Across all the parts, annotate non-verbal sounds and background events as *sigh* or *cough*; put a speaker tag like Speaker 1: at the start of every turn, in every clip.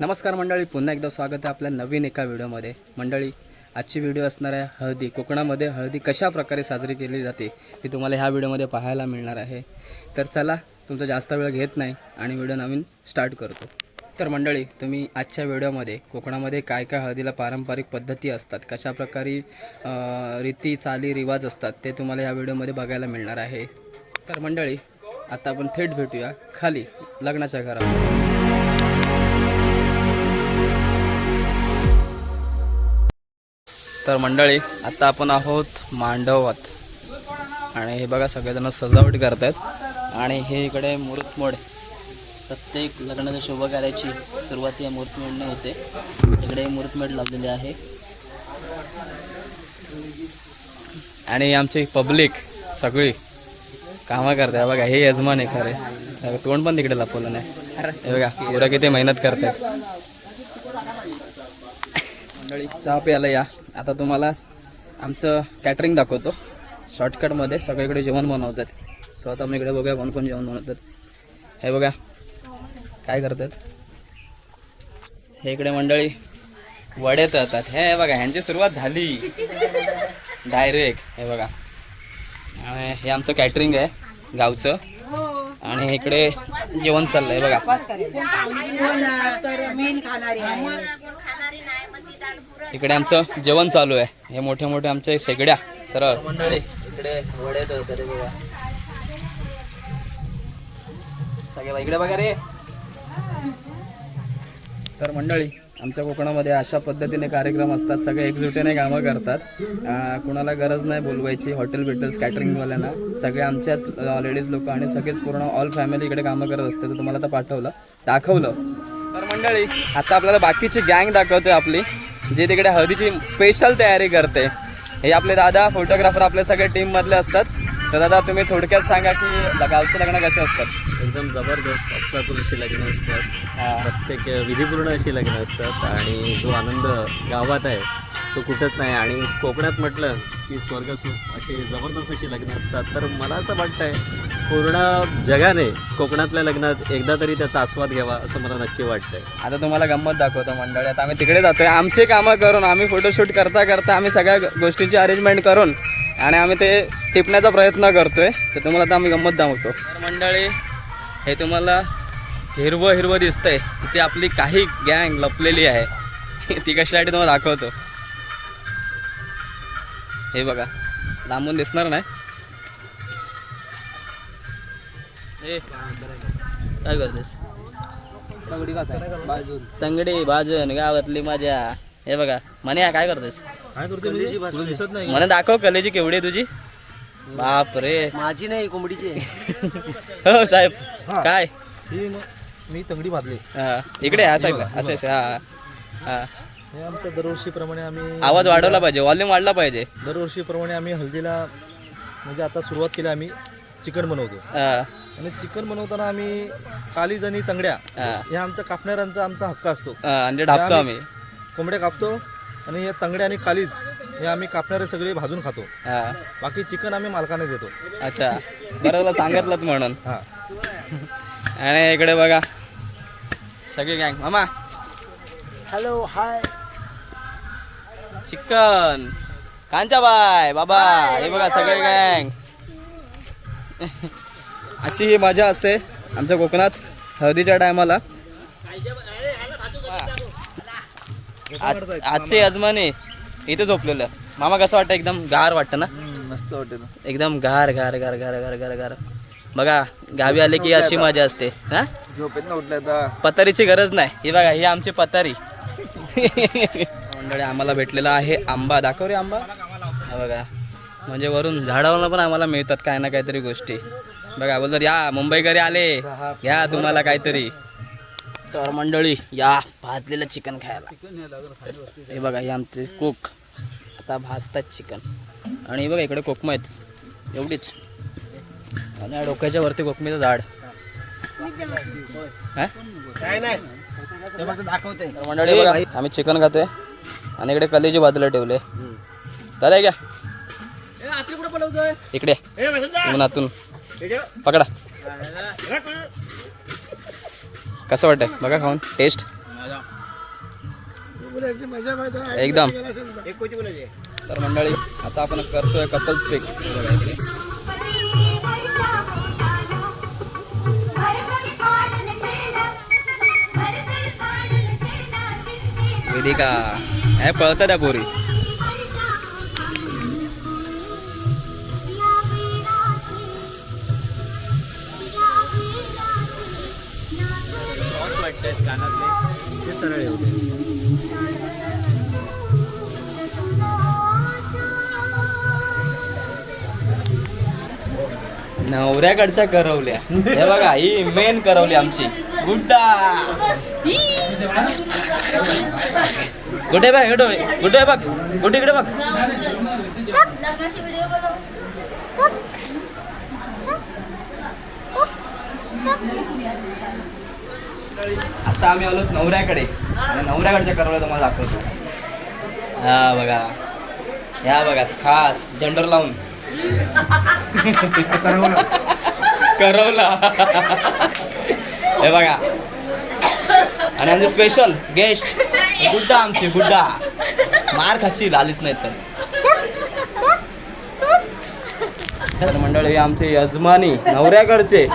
Speaker 1: नमस्कार मंडळी पुन्हा एकदा स्वागत आहे आपल्या नवीन एका व्हिडिओमध्ये. मंडळी आजची व्हिडिओ असणार आहे हळदी. कोकणामध्ये हळदी कशा प्रकारे साजरी केली जाते ती तुम्हाला ह्या व्हिडिओमध्ये पाहायला मिळणार आहे. तर चला तुमचा जास्त वेळ घेत नाही आणि व्हिडिओ नवीन स्टार्ट करतो. तर मंडळी तुम्ही आजच्या व्हिडिओमध्ये कोकणामध्ये काय काय हळदीला पारंपरिक पद्धती असतात कशा प्रकारे रीती चाली रिवाज असतात ते तुम्हाला या व्हिडिओमध्ये बघायला मिळणार आहे. तर मंडळी आता आपण थेट भेटूया खाली लग्नाच्या घरामध्ये. तर मंडळी आता आपण आहोत मांडवात. आणि हे बघा सगळेजण सजावट करत आहेत आणि हे इकडे मुहूर्तमोड प्रत्येक लग्नाच्या शुभकार्याची सुरुवात या मुहूर्तमेढने होते. इकडे मुहूर्तमेढ लावलेली आहे. आणि आमची पब्लिक सगळी कामं करते. बघा हे यजमान आहे खरे. हे तोंड पण तिकडे लपवलं नाही. हे बघा पुरा किती मेहनत करते मंडळी चहा प्यायला या. आता तुम्हाला आमचं कॅटरिंग दाखवतो. शॉर्टकटमध्ये सगळीकडे जेवण बनवतात. सो आता मी इकडे बघूया कोण कोण जेवण बनवतात. हे बघा. काय करतात? हे इकडे मंडळी वडे तळतात. हे बघा ह्यांची सुरुवात झाली. डायरेक्ट हे बघा. आणि हे आमचं कॅटरिंग आहे गावचं. आणि इकडे जेवण चाललंय बघा
Speaker 2: तर मेन खाणारी आहे
Speaker 1: इकडे आमचं जेवण चालू आहे. हे मोठे मोठे आमचे शेगड्या. सरळ. इकडे वडे सगळे इकडे बघा रे. तर मंडळी आमच्या कोकणामध्ये अशा पद्धतीने कार्यक्रम असतात. सगळे एकजुटीने कामं करतात. कुणाला गरज नाही बोलवायची हॉटेल बिटेल्स कॅटरिंगवाल्यांना सगळे आमच्याच लेडीज लोक आणि सगळेच पूर्ण ऑल फॅमिली इकडे कामं करत असते तर तुम्हाला आता पाठवलं. दाखवलं. तर मंडळी आता आपल्याला बाकीची गँग दाखवते आपली. जे तिकडे हळदीची स्पेशल तयारी करते. हे आपले दादा फोटोग्राफर आपले सगळे टीम मधले असतात. तर दादा तुम्ही थोडक्यात सांगा की गावचे लग्न कसे असतात?
Speaker 3: एकदम जबरदस्त. अफलातून अशी लग्न असतात. प्रत्येक विधीपूर्ण अशी लग्न असतात. आणि जो आनंद गावात आहे तो कुठंच नाही. आणि कोकणात म्हटलं की स्वर्ग असे जबरदस्त अशी लग्न असतात. तर मला असं वाटतं आहे पूर्ण जगाने कोकणातल्या लग्नात एकदा तरी त्याचा आस्वाद घ्यावा असं मला नक्की वाटतंय.
Speaker 1: आता तुम्हाला गंमत दाखवतो मंडळी. आता आम्ही तिकडे जातोय. आमचे कामं करून आम्ही फोटोशूट करता करता आम्ही सगळ्या गोष्टींची अरेंजमेंट करून आणि आम्ही ते टिपण्याचा प्रयत्न करतोय. तर तुम्हाला आता आम्ही गंमत दाखवतो. मंडळी हे तुम्हाला हिरवं हिरवं दिसतंय. इथे आपली काही गँग लपलेली आहे. ती कशासाठी तुम्हाला दाखवतो? हे बघा लांबून दिसणार नाही. ए काय करतेस? तंगडी बाजून. गावातली माझ्या हे बघा म्हणे काय करतेस?
Speaker 4: काय करतो मी तुला दिसत नाही
Speaker 1: मला दाखव कलेची केवढी आहे तुझी. बाप रे
Speaker 4: माझी नाही कोंबडीची *laughs*
Speaker 1: हो साहेब. काय?
Speaker 4: म- मी तंगडी बांधली.
Speaker 1: हा, इकडे हा साहेब. असं असं, हा हा.
Speaker 4: हे आमच्या दरवर्षीप्रमाणे आम्ही
Speaker 1: आवाज वाढवला पाहिजे वॉल्यूम वाढला पाहिजे.
Speaker 4: दरवर्षीप्रमाणे आम्ही हल्दीला म्हणजे आता सुरुवात केली आम्ही चिकन बनवतो.
Speaker 1: हा,
Speaker 4: आणि चिकन बनवताना आम्ही कालीज आणि तंगड्या
Speaker 1: हा,
Speaker 4: हे आमचा कापणाऱ्यांचा आमचा हक्क असतो.
Speaker 1: हा, आणि ते ढापतो आम्ही
Speaker 4: कोंबड्या कापतो आणि हे तंगड्या आणि कालीज हे आम्ही कापणारे सगळे भाजून खातो.
Speaker 1: हा.
Speaker 4: बाकी चिकन आम्ही मालकाने देतो.
Speaker 1: अच्छा. बरं तुला सांगितलंच म्हणून.
Speaker 4: हां.
Speaker 1: आणि इकडे बघा. सगळे गँग मामा.
Speaker 4: Hello hi
Speaker 1: chicken. कांचा बाय बाबा हे बघा सगळे गँग *laughs* अशी ही मजा असते आमच्या कोकणात हळदीच्या टायमाला आजचे यजमानी इथे झोपलेलं. मामा कसं वाटतं? एकदम गार वाटतं ना?
Speaker 4: मस्त वाटेल
Speaker 1: एकदम गार गार गार गार गार गार गार. बघा गावी आले की अशी मजा असते हा?
Speaker 4: झोपेत ना उठल्या
Speaker 1: पतारीची गरज नाही. ही बघा ही आमची पतारी. *laughs* मंडळी आम्हाला भेटलेला आहे आंबा. दाखव रे आंबा. हा बघा. म्हणजे वरून झाडावरनं पण आम्हाला मिळतात काय ना काहीतरी गोष्टी. बघा बोलतात या मुंबईकरी आले. घ्या तुम्हाला काहीतरी. तर मंडळी या भाजलेलं चिकन खायला. हे बघा हे आमचे कुक आता भाजतात चिकन आणि बघा इकडे कोकम आहेत. एवढीच. आणि या डोक्याच्या वरती कोकमीचं झाड. हा?
Speaker 4: दाखवते
Speaker 1: तर मंडळी बघा, आम्ही चिकन खातोय. आणि इकडे कलेजी बाजूला ठेवले. दादा घ्या इकडे. आतून. पकडा. कसं वाटतंय? बघा खाऊन. टेस्ट एकदम. तर मंडळी आता आपण करतोय कपल स्पीक वेदिका. हे पळतात त्या पोरी।
Speaker 3: वाटतात कानातले ते सरळ येऊ
Speaker 1: नवऱ्याकडच्या करवल्या. हे बघा ही मेन करवली आमची. गुड्डा! *laughs* *laughs* गुड्डे बघ गुड्डे गुड्डे बघ गुड्डे इकडे बघ.
Speaker 2: लग्नाची व्हिडिओ बनव
Speaker 1: आता आम्ही आलो नवऱ्याकडे. आणि नवऱ्याकडच्या करवल्या तुम्हाला दाखवतो. हा बघा. ह्या बघा खास झेंडर लावून. करवला. हे बघा. आणि आमचे स्पेशल गेस्ट गुड्डा आमची गुड्डा. मार खाशील आलीच नाही तर. तर मंडळी आमचे यजमानी नवऱ्याकडचे.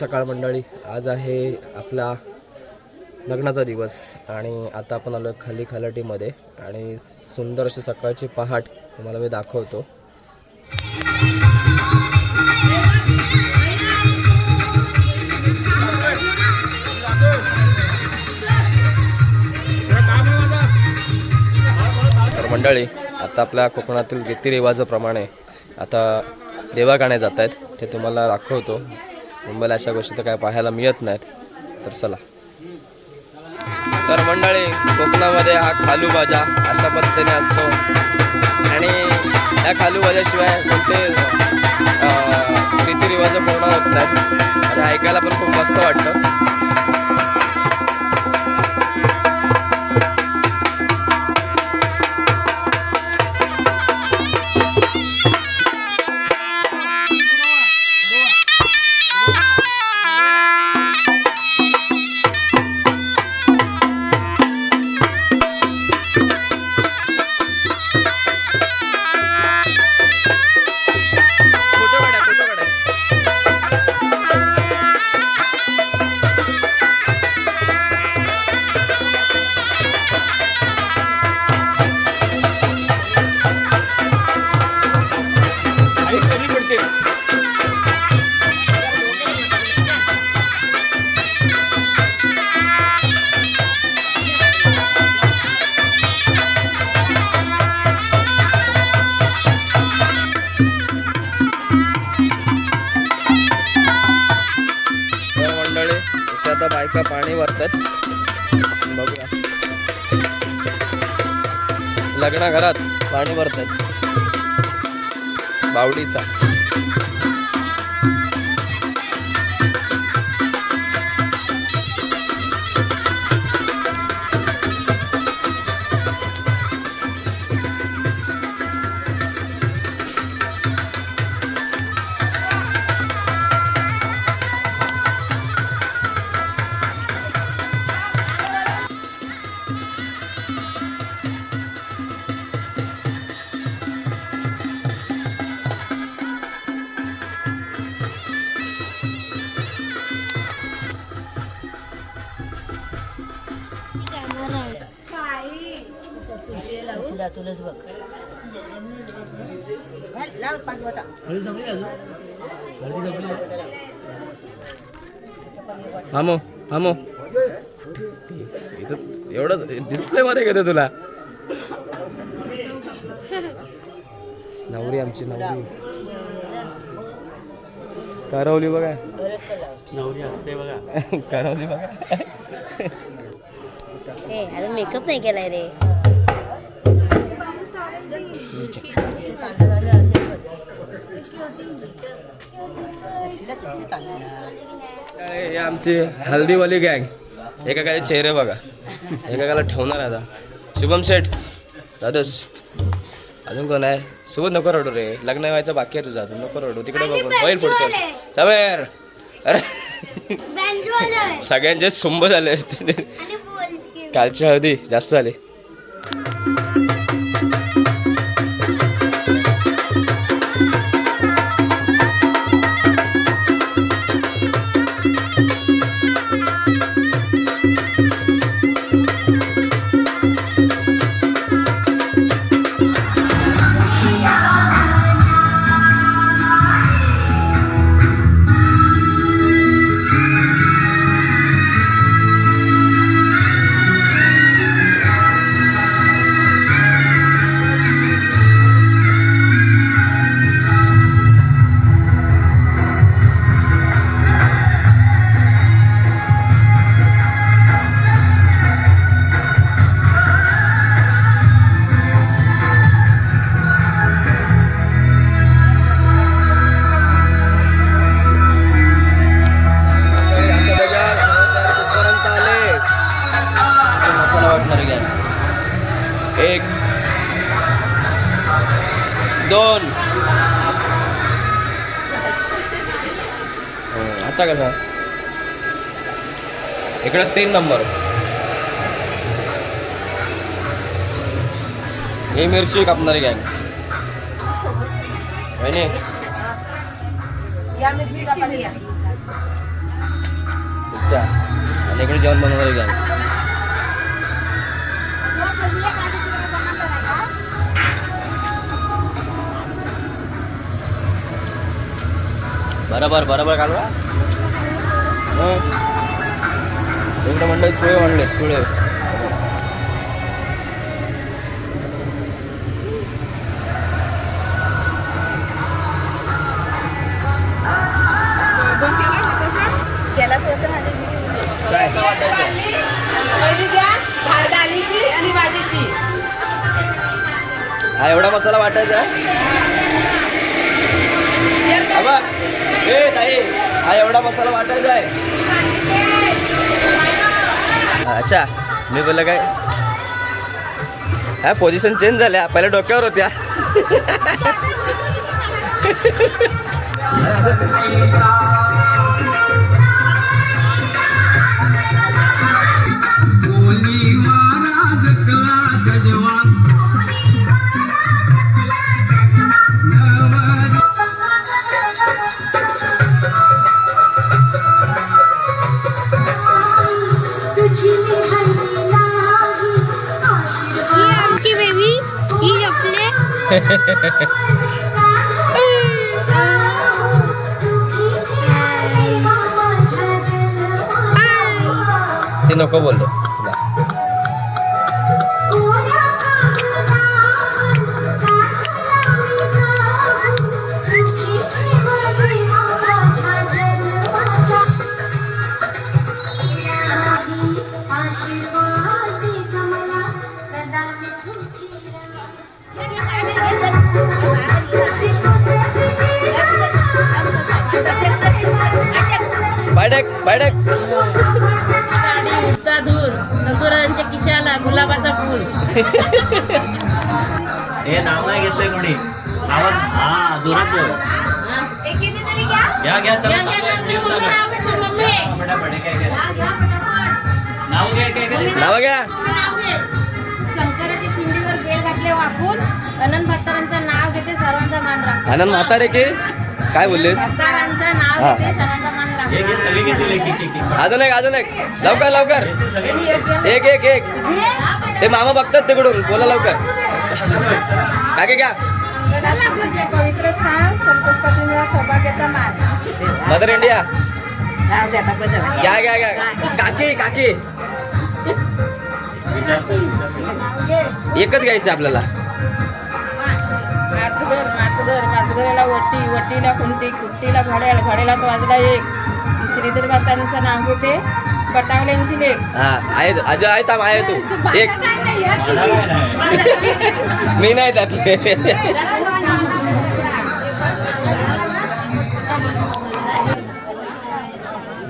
Speaker 1: सकाळ मंडळी आज आहे आपला लग्नाचा दिवस आणि आता आपण आलो खाली खलाटीमध्ये आणि सुंदर अशी सकाळची पहाट तुम्हाला मी दाखवतो. तर मंडळी आता आपल्या कोकणातील रीतिरिवाजाप्रमाणे आता देवागाणे जात आहेत ते तुम्हाला दाखवतो. मुंबईला अशा गोष्टी तर काय पाहायला मिळत नाहीत. तर चला. तर मंडळी कोकणामध्ये हा खालू भाजा अशा पद्धतीने असतो. आणि या खालू भाज्याशिवाय कोणते रीतिरिवाज पूर्ण होत नाहीत. आणि ऐकायला पण खूप मस्त वाटतं. लग्न घरात पाणी भरतात बावडीचा. मामो मामो इथं एवढं डिस्प्ले मध्ये घेतो तुला? नवरी आमची नवरी. करवली बघा. करवली बघा.
Speaker 2: हे अजून मेकअप नाही केलाय रे.
Speaker 1: हे आमची हल्दीवाली गँग. एकाकडे चेहरे बघा. एकाला ठेवणार आता. शुभम शेठ दादस. अजून कोण आहे? सोबत नको रडू रे. लग्न व्हायचं बाकी आहे तुझं. अजून नको रडू. तिकडे बघून. होईल पुढचं सवेर अरे. सगळ्यांचे सुंब झाले. कालची हळदी जास्त झाली. तीन नंबर. ही मिरची कापणारी गँग वहिनी.
Speaker 2: या मिरची कापाली या.
Speaker 1: अच्छा आणि इकडे जेवण बनवणारी गँग बरोबर बरोबर काढवा इकडे मंडळी चुळे म्हणले चुळे.
Speaker 2: त्याला थोडं माझ्या
Speaker 1: हा एवढा मसाला वाटायचा? हा बघ. ए ताई हा एवढा मसाला वाटायचा आहे. अच्छा मी बोललं काय? हा पोझिशन चेंज झाल्या पहिल्या डोक्यावर होत्या. *laughs* *laughs* ते नको बोललो बायडेक बायडेक.
Speaker 5: गाडी उडता दूर नथुरांच्या किशाला गुलाबाचा फूल.
Speaker 3: हे नाव नाही घेतलंय कोणी. आवाज हा जोरात बोल
Speaker 2: तरी घ्या
Speaker 3: घ्या चला. पटापट, काय काय नाव घ्या काय काय
Speaker 1: नाव घ्या.
Speaker 2: शंकराची पिंडीवर बेल घातले वाकून. अनंत भत्तारांचं नाव घेते सर्वांचा मान राख
Speaker 1: आनंद म्हातारे की? काय बोललीस?
Speaker 2: नाव
Speaker 1: हा.
Speaker 2: घेते सर्वांचा मान
Speaker 3: हे.
Speaker 1: अजून एक अजून एक. लवकर लवकर. एक एक एक. ते मामा बघतात तिकडून. बोला लवकर. काके घ्या.
Speaker 2: पवित्र स्थान संतोष पतींना सौभाग्याचा मान.
Speaker 1: मदर इंडिया
Speaker 2: राहू दे आता बदला.
Speaker 1: घ्या घ्या घ्या. काकी काकी. एकच घ्यायचं आपल्याला.
Speaker 5: माचगर माचगर माचगराला वटी वटीला कुंटी कुंटीला घड्याळ घड्याला तो वाजला एक. श्रीधर मातांचं नाव घेते बटावल्यांची लेख
Speaker 1: हा आहे थांब आहे तू. एक. मी नाही त्यातले *laughs* *laughs*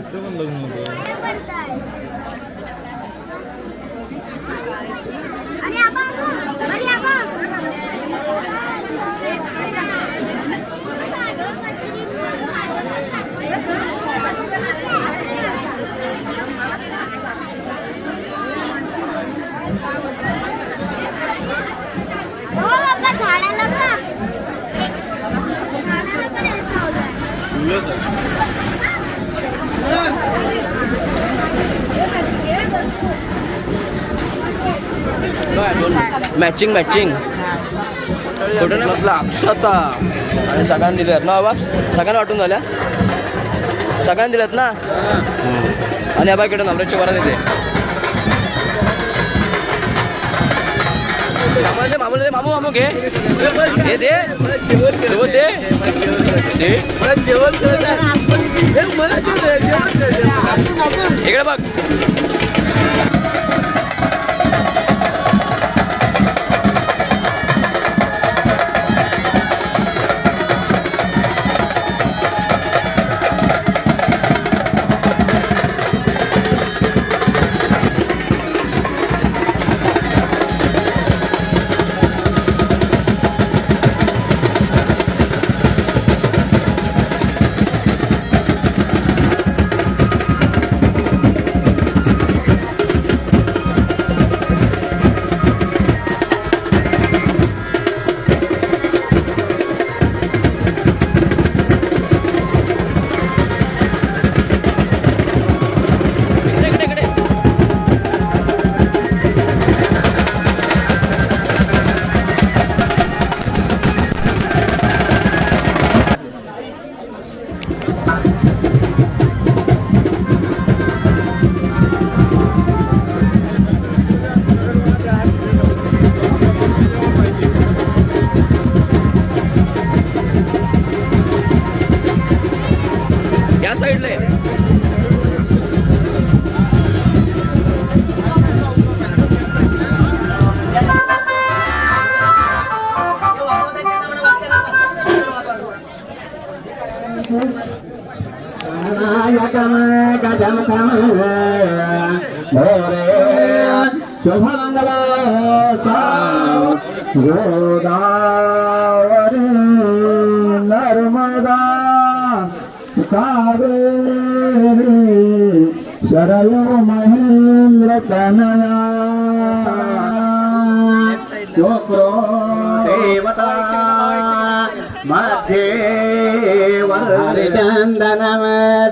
Speaker 4: इथे पण लग्न होतं
Speaker 6: झाडाला का
Speaker 4: फुलंच आहे.
Speaker 1: Matching matching. म्हटलं अक्षता आणि सगळ्यांना दिल्यात ना बाबा सगळ्यांना वाटून झाल्या? सगळ्यांना दिल्यात ना. आणि आबा इकडे नवऱ्याची वरात येते दे मामू मामू घे. हे दे. सोबत दे. दे. इकडे बघ.
Speaker 7: Thank you.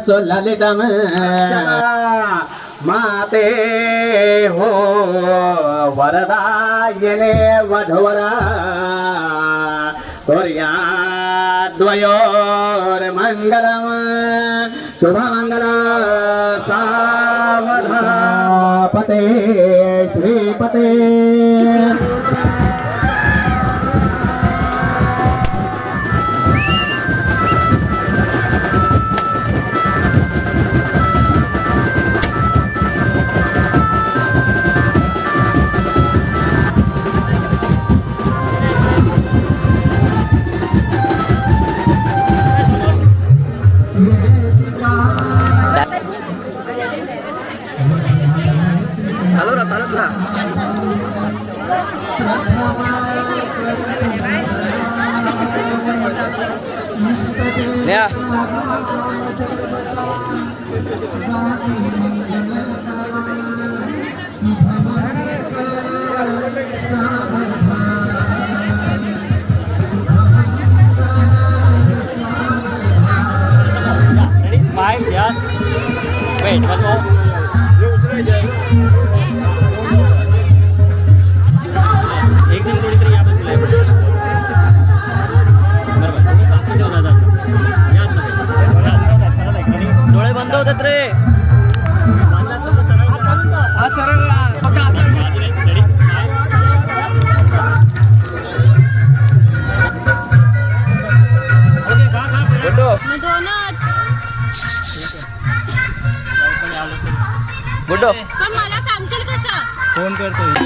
Speaker 1: சொல்லலிடம் மாதே ஹோ வரதாயனே வதுவரா
Speaker 3: துவயோர்மங்கலம் சுபமங்கல சாவதாபதே ஸ்ரீபதே होतात रे सरळ गुड्डू
Speaker 2: पण मला सांगशील कसा?
Speaker 8: फोन करतो